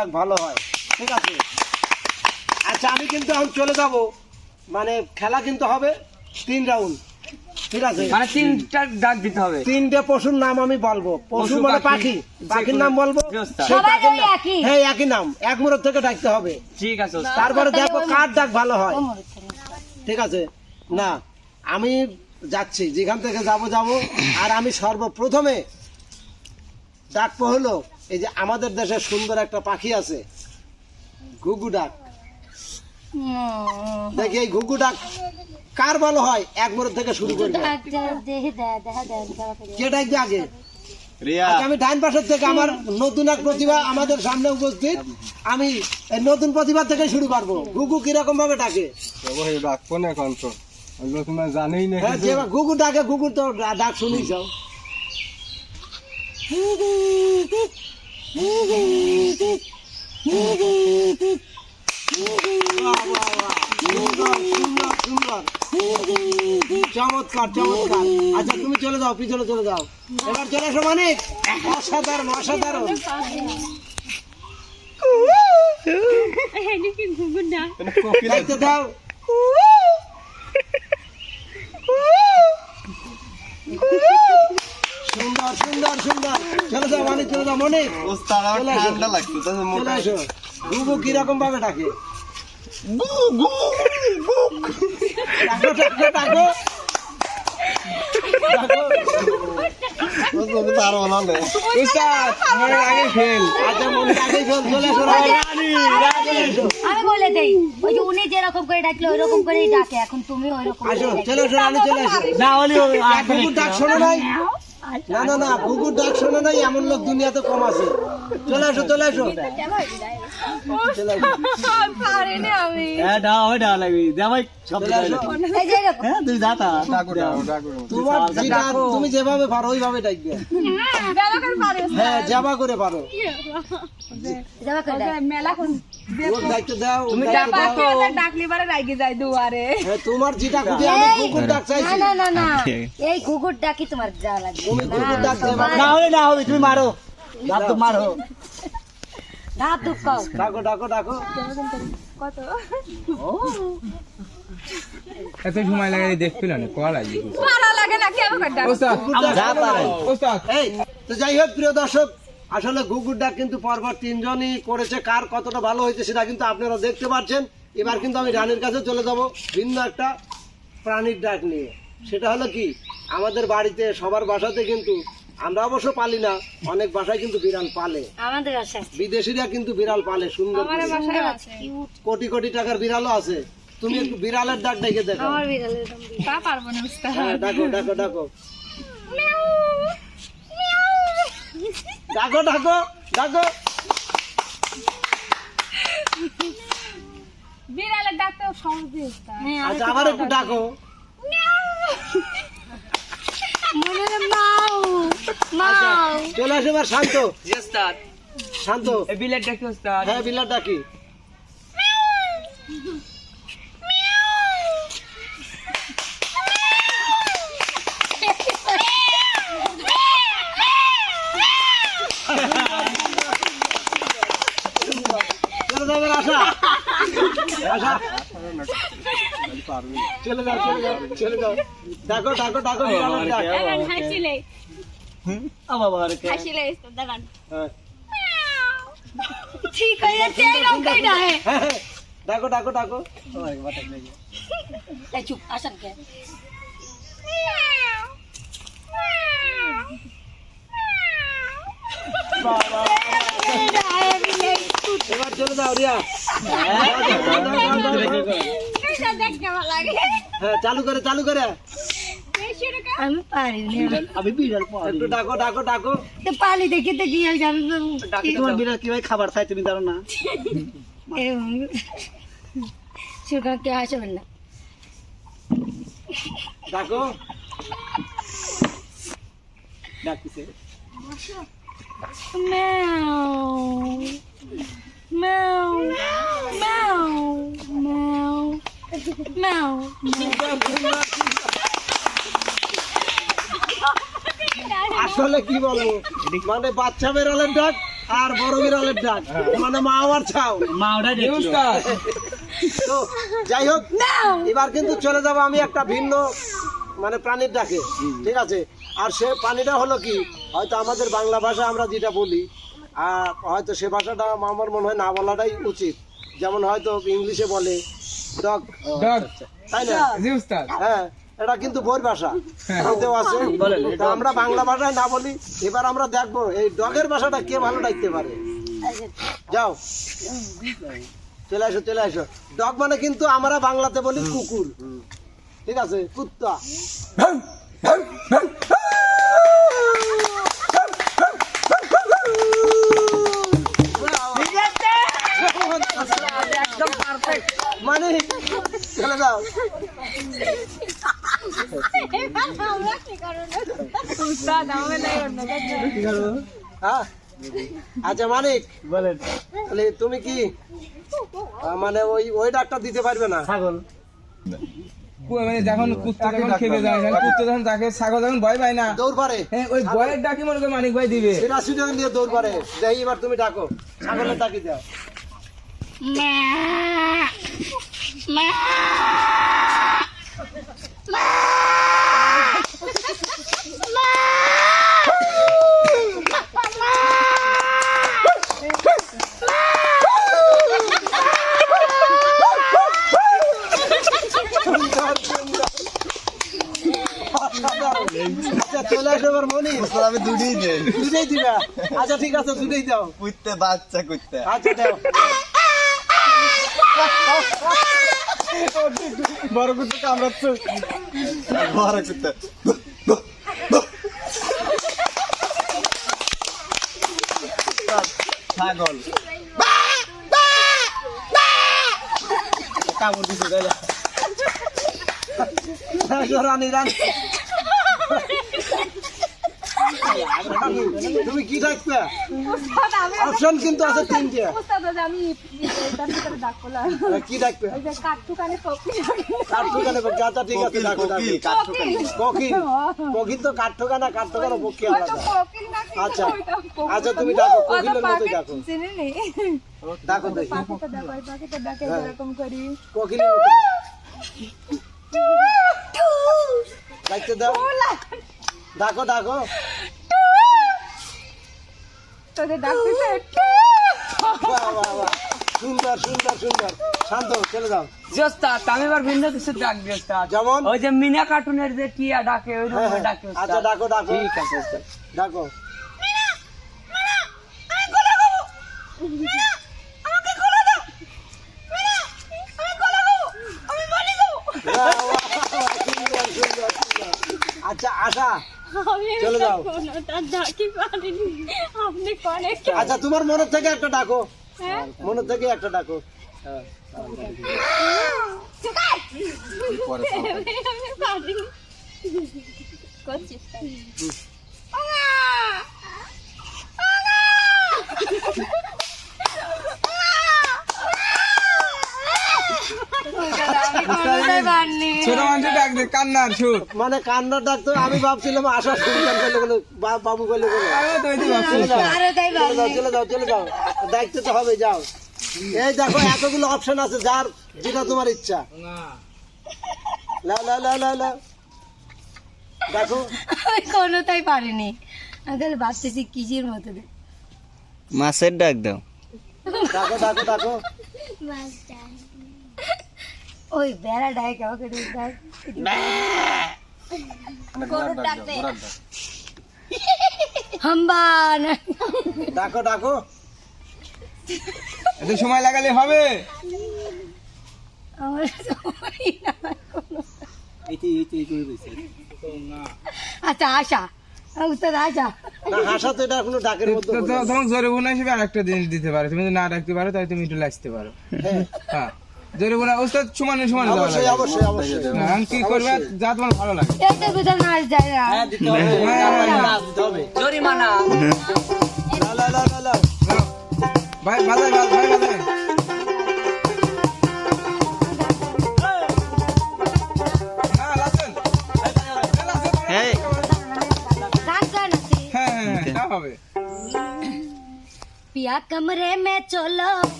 ডাক ভালো হয়। ঠিক আছে? আচ্ছা আমি কিন্তু এখন চলে যাব। মানে খেলা কিন্তু হবে তিন রাউন্ড ঠিক আছে? মানে তিনটা ডাক দিতে হবে। তিনটে পশুর নাম আমি বলব। পশু পশু, মানে পাখি, পাখির নাম বলব। হ্যাঁ একই নাম। এক মুরত থেকে ডাকতে হবে। ঠিক আছে তারপরে দেখো কার ডাক ভালো হয়। ও মরে থাকে। ঠিক আছে? না আমি যাচ্ছি। যেখান থেকে যাব যাব। আর আমি সর্বপ্রথমে ডাকবো হলো এই যে আমাদের দেশে সুন্দর একটা পাখি আছে ঘুঘু ডাক। দেখি এই ঘুঘু ডাক কার ভালো হয়? এক মুরত থেকে শুরু করে। কে ডাকবে আগে? আচ্ছা, আমি ডাইন পাশের থেকে আমার নতুন এক প্রতিভা আমাদের সামনে উপস্থিত। আমি এই নতুন প্রতিভা থেকে শুরু করব। ঘুঘু কীরকম ভাবে ডাকে? রাখব না এখন তো? জানোই না হ্যাঁ যে ঘুঘু ডাকে ঘুঘু তো ডাক শুনি চমৎকার চমৎকার। আচ্ছা তুমি চলে যাও পিছনে চলে যাও। এবার চলে আসো মানিক। অসাধারণ অসাধারণ। দাও সুন্দর সুন্দর সুন্দর চলে চলে যাও মনিক ওস্তাদ আমার ঠান্ডা লাগছে তাহলে মোটা আসো। কীরকম ভাবে ডাকে? ডাকো ডাকো ডাকো। ডাকো। তো আগে ফেল আচ্ছা চল চলে চলে। আমি বলে দেই ওই যে উনি যেরকম করে ডাকলে ওইরকম করেই ডাকে এখন তুমি ওইরকম ডাকো। চলে রানী চলে আসো। না ডাক শোনো নাই। না না না কুকুর ডাক শোনো নাই এমন লোক দুনিয়াতে কম আছে। চলে আসো চলে আসো। হ্যাঁ। হ্যাঁ তুমি যেভাবে পারো ওইভাবে ডাকবে। হ্যাঁ যাবা করে পারো। হ্যাঁ, তোমার যেটা খুঁজে আমি কুকুর ডাক চাইছি। না না না। এই কুকুর ডাকি তোমার যা লাগবে। তুমি কুকুর ডাক না হলে না হবে তুমি মারো। দাঁত মারো। ধুপ খাও ডাকো ডাকো ডাকো। এত সময় লাগে দেখছিল না কল আজ ভালো লাগে না কেন ডাক। ওস্তাদ যা পারে। ওস্তাদ। এই তো যাই হোক প্রিয় দর্শক আসলে কুকুর ডাক কিন্তু পরপর তিনজনই করেছে। কার কতটা ভালো হয়েছে সেটা কিন্তু আপনারা দেখতে পাচ্ছেন। এবার কিন্তু আমি রানীর কাছে চলে যাব ভিন্ন একটা প্রাণীর ডাক নিয়ে। সেটা হলো কি আমাদের বাড়িতে সবার বাসাতে কিন্তু আমরা অবশ্য পালি না অনেক বাসায় কিন্তু বিড়াল পালে। আমাদের বাসায় বিদেশিরা কিন্তু বিড়াল পালে সুন্দর কোটি কোটি টাকার বিড়ালও আছে। তুমি একটু বিড়ালের ডাক ডেকে দেখো। আমার বিড়ালের দাম তা পারব না উস্তাদ হ্যাঁ ডাকো ডাকো ডাকো। ডাকো ডাকো ডাকো। বিড়ালের ডাকতে সহজে হ্যাঁ, আচ্ছা আবার একটু ডাকো। মনে মাও চলে আসে এবার শান্ত। শান্ত। এই বিলেট ডাকি ওস্তাদ। হ্যাঁ বিড়াল ডাকি। চলে যাও চলে যাও চলে যাও ডাকো ডাকো ডাকো বিড়ালের ডাক হাসিলে আমার বাবার কে হাসিলে উস্তাদ দেখান হ্যাঁ ঠিক হয়ে যাচ্ছে এরকম করে ডাকে হ্যাঁ, হ্যাঁ। ডাকো ডাকো ডাকো এই চুপ আসান কে এবার চলে যাও রিয়া উস্তাদ দেখতে ভালো লাগে হ্যাঁ চালু করে চালু করে আমি পারি না আমি বিড়াল পারি একটু ডাকো ডাকো ডাকো তো পালি দেখি দেখি আমি তোমার বিড়াল কীভাবে খাবার খায় তুমি জানো না সুরকার কে হাসবেন না ডাকো ডাকতেছে Meow. Meow. Meow. Meow. Meow. আসলে কি বলব? মানে বাচ্চা বেরোলেন ডাক আর বড় বিড়ালের ডাক মানে মা আমার মা ওটা তো যাই হোক এবার কিন্তু চলে যাব আমি একটা ভিন্ন মানে প্রাণীর ডাকে ঠিক আছে? আর সে প্রাণীটা হলো কি? হয়তো আমাদের বাংলা ভাষা আমরা যেটা বলি আর হয়তো সে ভাষাটা আমার মনে হয় না বলাটাই উচিত। যেমন হয়তো ইংলিশে বলে ডগ ডগ তাই না? হ্যাঁ। এটা কিন্তু বই ভাষা। আমাদের আছে। তা আমরা বাংলা ভাষায় না বলি এবার আমরা দেখব এই ডগের ভাষাটা কে ভালো ডাকতে পারে? যাও। চলে আসো চলে আসো। ডগ মানে কিন্তু আমরা বাংলাতে বলি কুকুর। ঠিক আছে? কুত্তা। একদম পারফেক্ট মানে চলে যাও হ্যাঁ? আচ্ছা মানিক। বলেন। তাহলে তুমি কি মানে ওই ওই ডাকটা দিতে পারবে না? ছাগল। কু- মানে যখন কুত্তা যখন খেপে যায় কুত্তা যখন তাকে ছাগল যখন ভয় পায় না। দৌড় পারে। হ্যাঁ ওই ভয়ের ডাকি মনে করে মানিক ভাই দিবে। সেটা সুযোগ নিয়ে দৌড় পারে। যাই এবার তুমি ডাকো ছাগলের ডাকি দাও আমি দুটোই দেই দুটোই দিবা আচ্ছা ঠিক আছে দুটোই দাও কুত্তে বাচ্চা কুত্তে আচ্ছা দাও বড় কুত্তে কামড়াচ্ছে বড় কুত্তে ছাগল কামড় দিছে? রানী রানী তুমি কি উস্তাদ অপশন কিন্তু আছে তিনটে। আমি কি ডাকবে ওই যে কাঠঠুকানে পপি কাঠ ঠোকানে আচ্ছা ঠিক আছে কোকিল কোকিল তো কাঠ ঠোকানা কাঠ আলাদা আচ্ছা আচ্ছা তুমি ডাকো কোকিলের মতো ডাকো ডাকো দেখি। হ্যাঁ। কোকিলের মতো। ডাকতে দাও। ডাকো ডাকো তোদের ডাকতেছে সুন্দর সুন্দর সুন্দর। শান্ত চলে যাও। জি আমি এবার ভিন্ন কিছু ডাক যেমন? ওই যে মিনা কার্টুনের যে টিয়া ডাকে ওই হ্যাঁ, রকম হ্যাঁ। ডাকে আচ্ছা ডাকো ডাকো। ঠিক আছে ডাকো বাহ, বাহ, বাহ, সুন্দর, সুন্দর, সুন্দর। আচ্ছা আশা আমি চলে যাও। আচ্ছা তোমার মনের থেকে একটা ডাকো। হ্যাঁ? মনের থেকে একটা ডাকো। হ্যাঁ। করছিস ছোট মানুষের ডাক দে কান্নার সুর। মানে কান্নার ডাক তো আমি ভাবছিলাম আশা সন্তান করলে কোনো বাবু করলে কোনো আমিও তো এটাই ভাবছি চলে যাও চলে তো হবে যাও। এই দেখো এতগুলো অপশন আছে যার যেটা তোমার ইচ্ছা। লাও লাও লাও লাও লাও। দেখো। কোনোটাই পারিনি। ভাবতেছি কিসের মতো মাছের ডাক দাও। ডাকো ডাকো ডাকো। ওই বেড়া আমাকে একটু ডাক। হাম্বা না। ডাকো ডাকো। এত সময় লাগালে হবে। আমার সময় কোনো। দিছে। আচ্ছা আশা উত্তর আশা না হাসা তো এটা কোনো ডাকের মধ্যে তো পড়ে না। তো- তখন জোরে গুণা হিসেবে আরেকটা জিনিস দিতে পারো। তুমি যদি না ডাকতে পারো তাহলে তুমি একটু লাচতে পারো। হ্যাঁ, পিয়া ওস্তাদ মে সমানে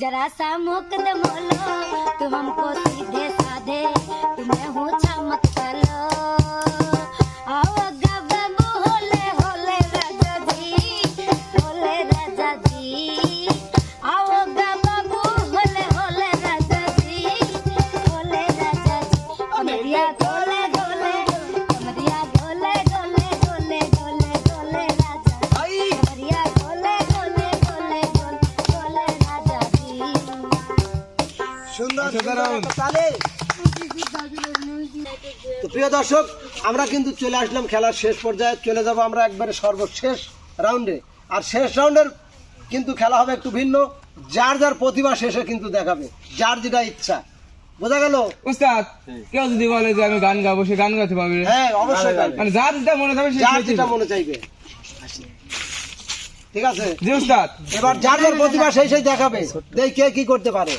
जरा सा मुक्त मोलो तुम हमको सीधे साधे तुम्हें हूँ আমরা কিন্তু চলে আসলাম খেলার শেষ পর্যায়ে। চলে যাব আমরা একবারে সর্বশেষ রাউন্ডে আর শেষ রাউন্ডের কিন্তু খেলা হবে একটু ভিন্ন। যার যার প্রতিভা শেষে কিন্তু দেখাবে। যার যেটা ইচ্ছা। বোঝা গেল? উস্তাদ কেউ যদি বলে যে আমি গান গাবো সে গান গাতে পারবে। হ্যাঁ অবশ্যই মানে যার যেটা মনে থাকবে যার যেটা মনে চাইবে। ঠিক আছে? জি উস্তাদ। এবার যার যার প্রতিভা সেই সেই দেখাবে। দেখ কে কি করতে পারে।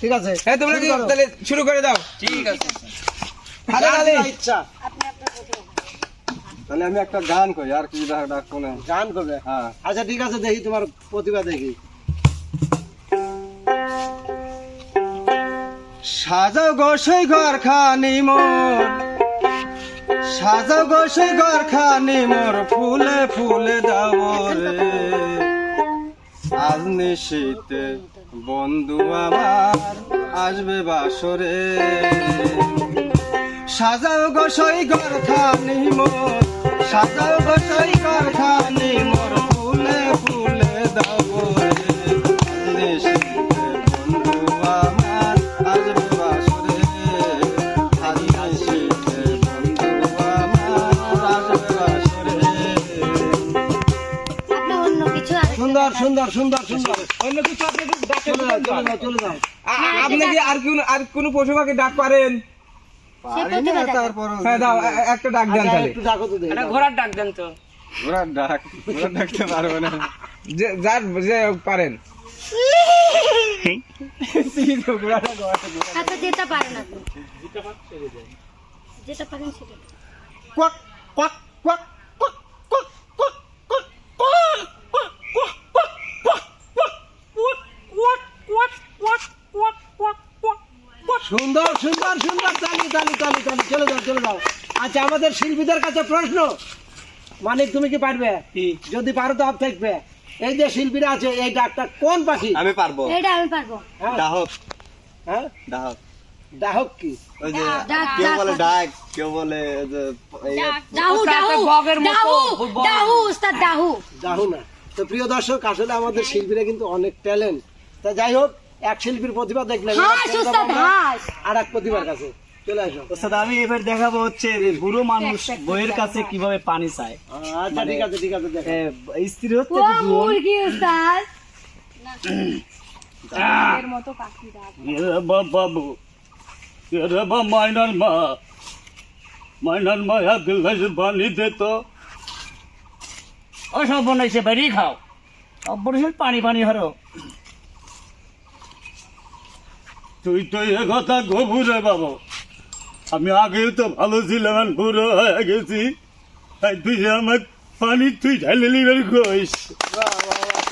ঠিক আছে? হ্যাঁ তোমরা কি তাহলে শুরু করে দাও। ঠিক আছে। ইচ্ছা। তাহলে আমি একটা গান করি আর কি ডাক ডাক কোনে? গান করবে? হ্যাঁ। আচ্ছা ঠিক আছে দেখি তোমার প্রতিভা দেখি। সাজাও গোসই ঘর খানি মোর সাজাও গোসই ঘর খানি মোর ফুলে ফুলে দাও রে। আজ নিশীতে বন্ধু আমার আসবে বাসরে। সাজাও গোসাই গরখানি মোর সাজাও গোসাই গরখানি মোর ফুলে ফুলে দাও আপনি আপনি কি আর কোন আর কোন পশু পাখি ডাক পারেন? একটা ডাক দেন আচ্ছা, তাহলে। একটু ডাকো তো দেখি ঘোড়ার ডাক দেন তো। ঘোড়ার ডাক? ঘোড়ার ডাকতে পারবে না। যে যার যে পারেন। আচ্ছা যেটা পারেন আপনি। যেটা পারেন সেটা। কোয়াক কোয়াক quack, সুন্দর সুন্দর সুন্দর তালি তালি তালি তালি চলে যাও চলে যাও। আচ্ছা আমাদের শিল্পীদের কাছে প্রশ্ন। মানিক তুমি কি পারবে? যদি পারো তো আপ থাকবে। এই যে শিল্পীরা আছে এই ডাকটা কোন পাখি? আমি পারব। এটা আমি পারব। হ্যাঁ। ডাহক। হ্যাঁ? ডাহক। ডাহক কি? ওই যে কেউ বলে ডাক। কেউ বলে যে এই দাহু উস্তাদ, দাহু বগের মতো, দাহু বগ। দাহু উস্তাদ দাহু ডাহু না। তো প্রিয় দর্শক আসলে আমাদের শিল্পীরা কিন্তু অনেক ট্যালেন্ট তা যাই হোক এক শিল্পীর প্রতিভা হাঁস আর এক প্রতিভার কাছে চলে আসো ওস্তাদ আমি এবার দেখাবো হচ্ছে বুড়ো মানুষ বইয়ের কাছে কীভাবে পানি চায়। আচ্ছা ঠিক আছে ঠিক আছে দেখো। এ, স্ত্রী হচ্ছে ও দুজন মুরগি উস্তাদ বাবু বা মাইনার মা। মাইনার মা এক পানি দে তো ও সব বনাইছে বেরি খাও। সব বনাইছে পানি পানি হরো। তুই তো এ কথা গভুরে বাবু। আমি আগেও তো ভালো ছিলাম বুড়ো হয়ে গেছি। তাই তুই আমার পানি তুই ঢালে লিবার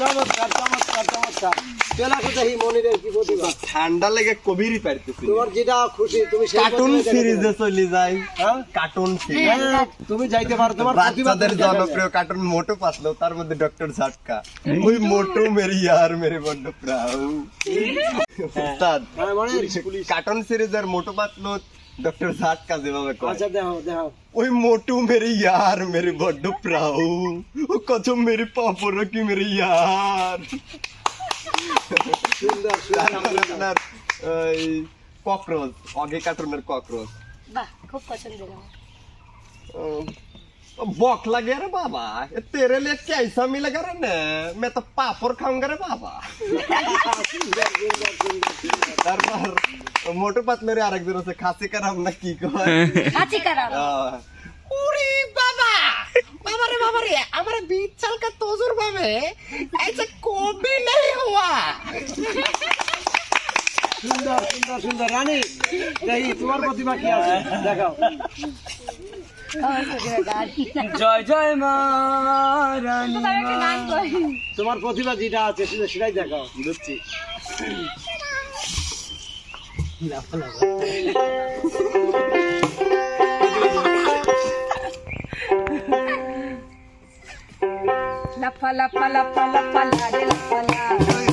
চমৎকার চমৎকার চমৎকার। চলে মনিরের কি প্রতিভা? ঠান্ডা লেগে কবিরই পারতেছি। তোমার যেটা খুশি তুমি কার্টুন সিরিজে চলে যাই। হ্যাঁ? কার্টুন সিরিজ হ্যাঁ, তুমি যাইতে পারো তোমার বাচ্চাদের জনপ্রিয় কার্টুন মোটু পাতলো তার মধ্যে ডক্টর ঝাটকা। ওই মোটু মেরি ইয়ার মেরে বড্ড প্রাউ। উস্তাদ হ্যাঁ, কার্টুন সিরিজের মোটু পাতলো ডক্টর ঝাটকা যেভাবে কয় আচ্ছা দেখো দেখো ওই মোটু মেরে ইয়ার মেরে বড্ড প্রাউ ও কত মেরে পাপড় কি মেরে ইয়ার সুন্দর তারপরে সুন্দর আপনার ওই ককরোচ অগে কার্টুনের ককরোচ বাহ খুব পছন্দের আমার बॉक लगे रे बाबा ये तेरे लिए कैसा मिलेगा रे ने मैं तो पापड़ खाऊंगा रे बाबा তারপর মোটু পাতলের আরেকজন আছে খাসি কারাম না কি কয় কাছে কারাম আহ, উরি বাবা বাবা রে বাবা রে हमारे 20 साल का तजुर्बा में ऐसा कभी नहीं हुआ সুন্দর সুন্দর সুন্দর রানী দেখি তোমার প্রতিভা কি আছে দেখাও আমার পুকুরে গান জয় জয় মা রানী তোমার প্রতিভা যেটা আছে সেটা- সেটাই দেখাও বুঝছি লাফা লাফা লাফা লাফা লারে লাফা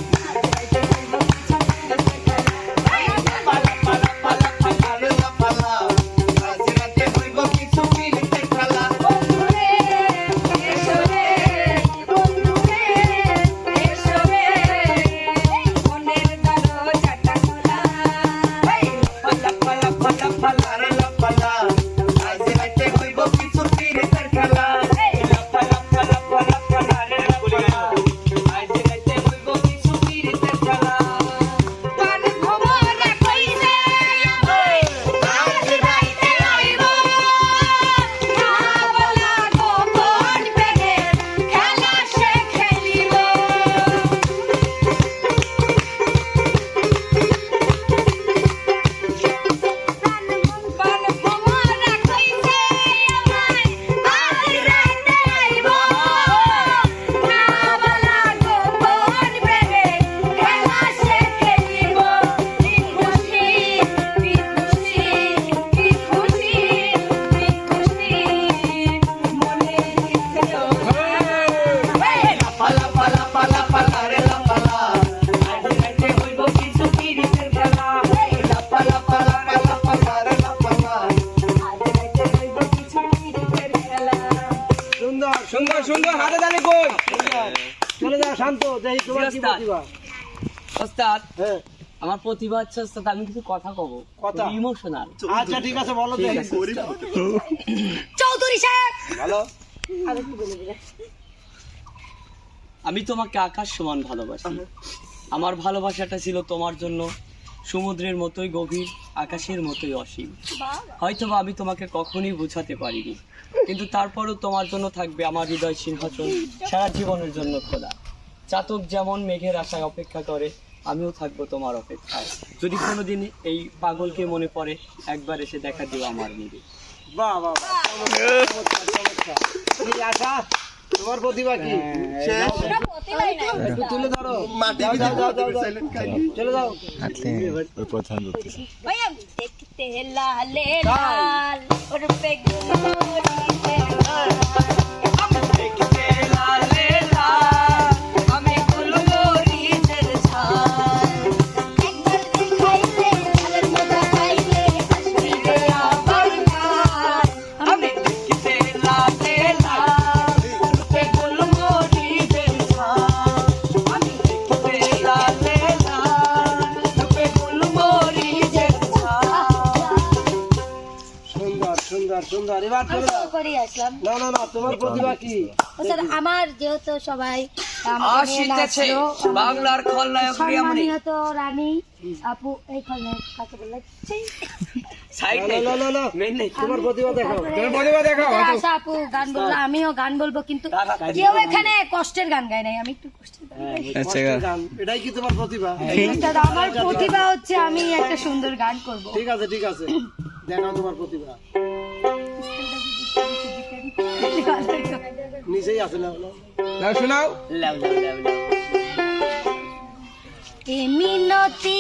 প্রতিভা ওস্তাদ আমি কিছু কথা কব। কথা? ইমোশনাল আচ্ছা ঠিক আছে বলো আছে। চৌধুরী সাহেব! ভালো আমি তোমাকে আকাশ সমান ভালোবাসি। আমার ভালোবাসাটা ছিল তোমার জন্য সমুদ্রের মতোই গভীর আকাশের মতোই অসীম। হয়তোবা আমি তোমাকে কখনই বোঝাতে পারিনি। কিন্তু তারপরও তোমার জন্য থাকবে আমার হৃদয় সিংহাসন সারা জীবনের জন্য খোলা। চাতক যেমন মেঘের আশায় অপেক্ষা করে আমিও থাকব তোমার অপেক্ষায়। যদি কোনোদিন এই পাগলকে মনে পড়ে একবার এসে দেখা দিও আমার নিবে তোমার প্রতিভা কি? হ্যাঁ, তুলে ধরো। লাল তোমার প্রতিভা কি? স্যার আমার যেহেতু সবাই আসিতেছে বাংলার খলনায়ক রিয়ামণি সম্মানিত রানী আপু এই খলনায়ক কাকে বলে? ছি। সাইড না, না না না তোমার প্রতিভা দেখো তোমার প্রতিভা দেখাও আশা আপু গান বলল আমিও গান বলব কিন্তু কেউ এখানে কষ্টের গান গায় নাই আমি একটু কষ্টের গান গাই। এটাই কি তোমার প্রতিভা? একটা আমার প্রতিভা হচ্ছে আমি একটা সুন্দর গান করব। ঠিক আছে ঠিক আছে। দেখাও তোমার প্রতিভা। নিচেই আছে শোনাও। এ মিনতি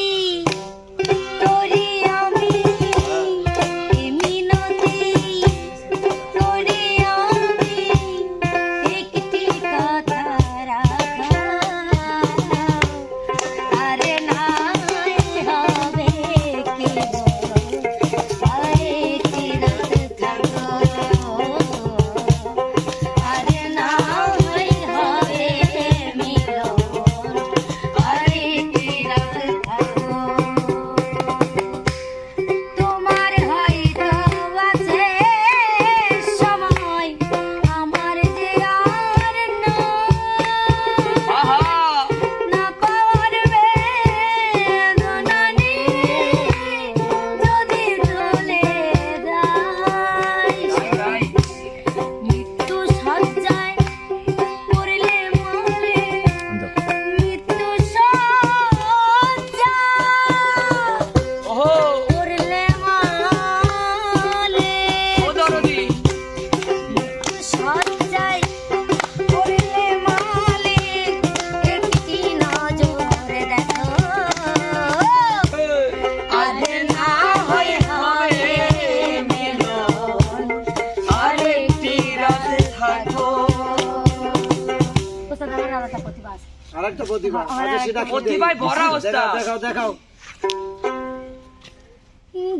মতি ভাই ভরা ওস্তাদ। দেখাও দেখাও।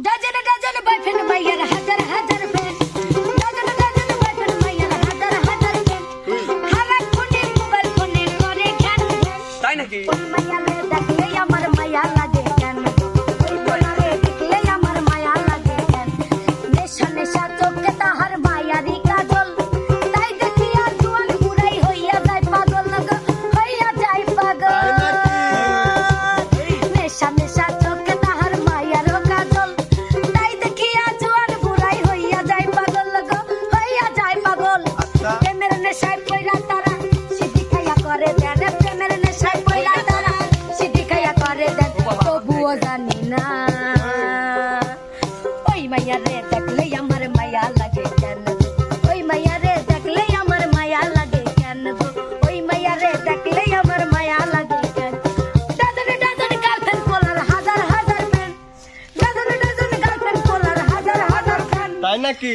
ডজনে ডজনে বয়ফ্রেন্ড ভাইয়ের হাজার হাজার নাকি?